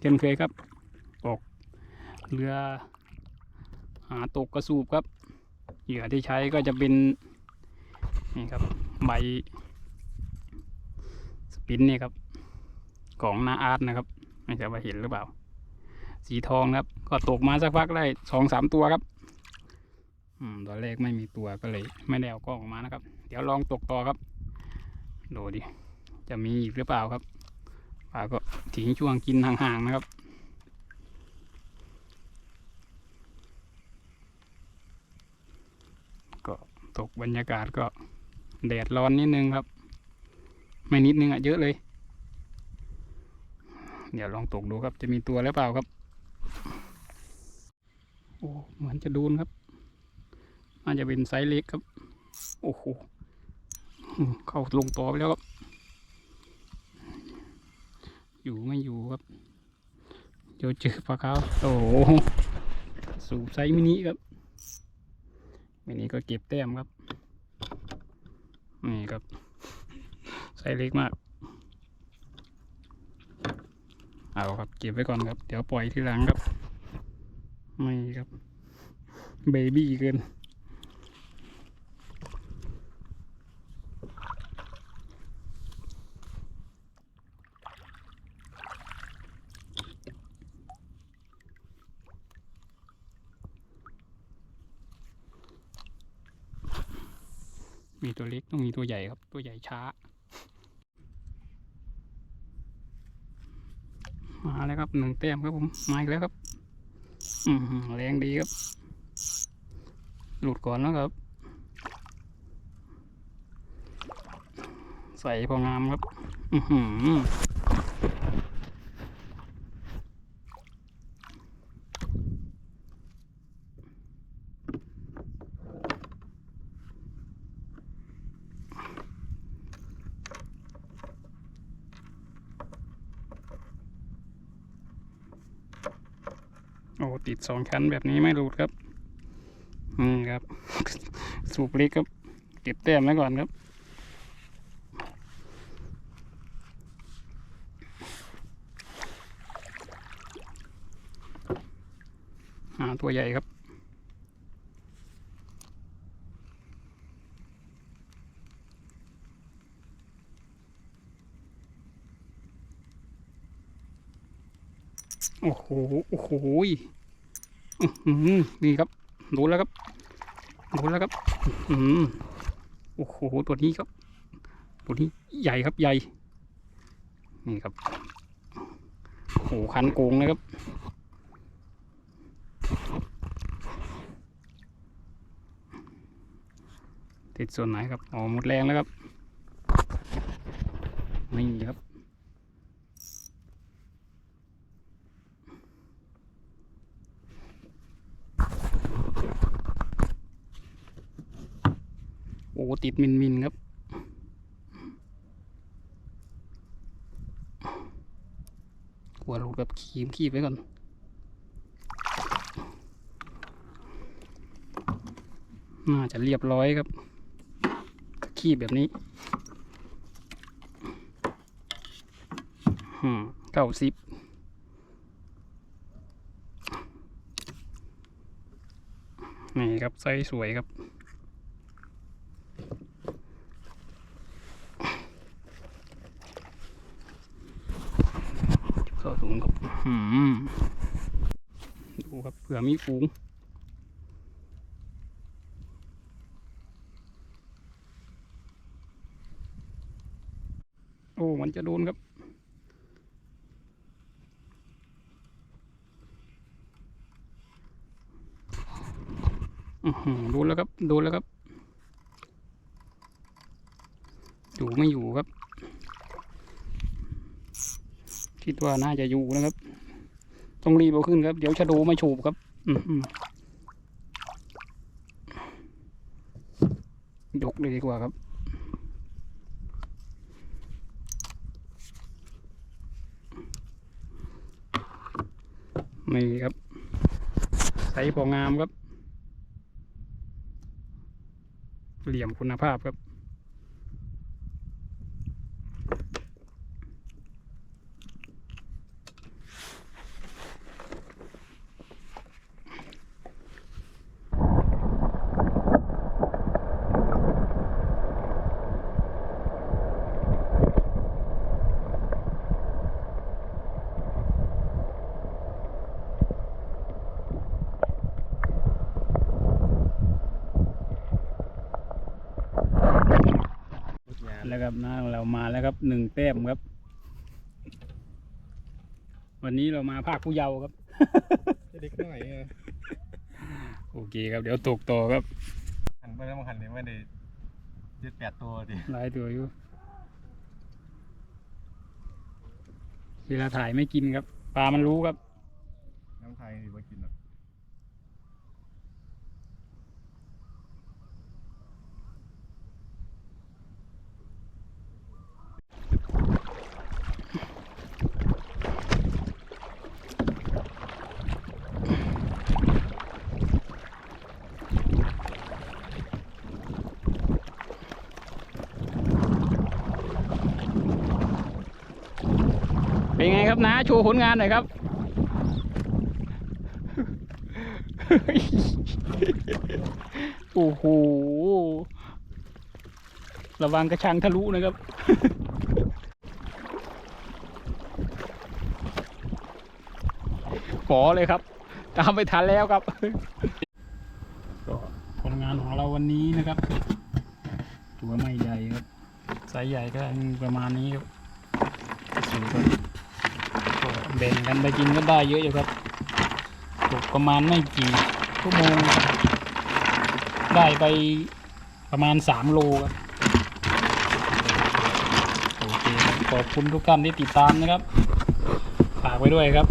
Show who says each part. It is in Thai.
Speaker 1: เช่นเคยครับออกเรือหาตกกระสูบครับ เหยื่อที่ใช้ก็จะเป็นนี่ครับใบสปินนี่ครับ ของนาอาร์ตนะครับ ไม่ทราบว่าเห็นหรือเปล่า สีทองครับ ก็ตกมาสักพักได้สองสามตัวครับอืมตอนแรกไม่มีตัวก็เลย ไม่ได้เอากล้องออกมานะครับ เดี๋ยวลองตกต่อครับ ดูดิ จะมีอีกหรือเปล่าครับ ปลาก็ทิ้งช่วงกินห่างๆนะครับ ก็ตกบรรยากาศก็แดดร้อนนิดนึงครับ ไม่นิดนึงอะเยอะเลย เดี๋ยวลองตกดูครับจะมีตัวหรือเปล่าครับ โอ้เหมือนจะโดนครับน่าจะเป็นไซส์เล็กครับ โอ้โหเข้าลงต่อไปแล้วครับ อยู่ไม่อยู่ครับเดี๋ยวเจอปลาขาวโอ้โหสูบไซมินิครับมินิก็เก็บแต้มครับ นี่ครับไซเล็กมากเอาครับเก็บไว้ก่อนครับ เดี๋ยวปล่อยทีหลังครับ ไม่ครับเบบี้เกิน มีตัวเล็กต้องมีตัวใหญ่ครับ ตัวใหญ่ช้า มาแล้วครับหนึ่งแต้มครับผมมาอีกแล้วครับ อืมแรงดีครับ หลุดก่อนแล้วครับ ใส่พองามครับ อือหือ โอ้ติดสองชั้นแบบนี้ไม่หลุดครับอืมครับ สูบเล็กครับ เก็บแต้มไว้ก่อนครับหาตัวใหญ่ครับ โอ้โห โอ้โหอือนี่ครับโดนแล้วครับโดนแล้วครับอื้อหือโอ้โห ตัวนี้ครับ ตัวนี้ใหญ่ครับใหญ่ นี่ครับ โอ้โห คันโกงนะครับ ติดส่วนไหนครับ อ๋อ หมดแรงแล้วครับ นี่ครับ ติดมินมินครับ หัวหลุดแบบขีมขีบไว้ก่อน น่าจะเรียบร้อยครับ ขีบแบบนี้เก้าสิบนี่ครับไซส์สวยครับ เข้าสูงครับอืม ดูครับเผื่อมีฝูงโอ้ มันจะโดนครับอือหือโดนแล้วครับ โดนแล้วครับ อยู่ไม่อยู่ครับ คิดว่าน่าจะอยู่นะครับ ต้องรีบเอาขึ้นครับ เดี๋ยวชะโดมาโฉบครับ อือหือยกเลยดีกว่าครับนี่ครับ ใส่พองามครับ เหลี่ยมคุณภาพครับ แล้วครับนะเรามาแล้วครับหนึ่งแต้มครับ วันนี้เรามาภาคผู้เยาว์ครับ
Speaker 2: เด็กหน่อยไง
Speaker 1: โอเคครับ เดี๋ยวตกต่อครับ
Speaker 2: หันไปแล้วมันหันเนี่ยไม่ได้เจ็ดแปดตัวดิ
Speaker 1: หลายตัวอยู่ เวลาถ่ายไม่กินครับปลามันรู้ครับ
Speaker 2: น้ำไทยถือว่ากินหรอ
Speaker 1: ครับนะโชว์ผลงานหน่อยครับ โอ้โห ระวังกระชังทะลุนะครับฝอเลยครับ ตามไปทันแล้วครับก็ผลงานของเราวันนี้นะครับ ตัวไม่ใหญ่ครับไซส์ใหญ่ก็ประมาณนี้ครับสูงก็ก็ แบ่งกันไปกินก็ได้เยอะอยู่ครับตกประมาณไม่กี่ชั่วโมงได้ไปประมาณสามโลครับโอเคขอบคุณทุกท่านที่ติดตามนะครับ ฝากไว้ด้วยครับ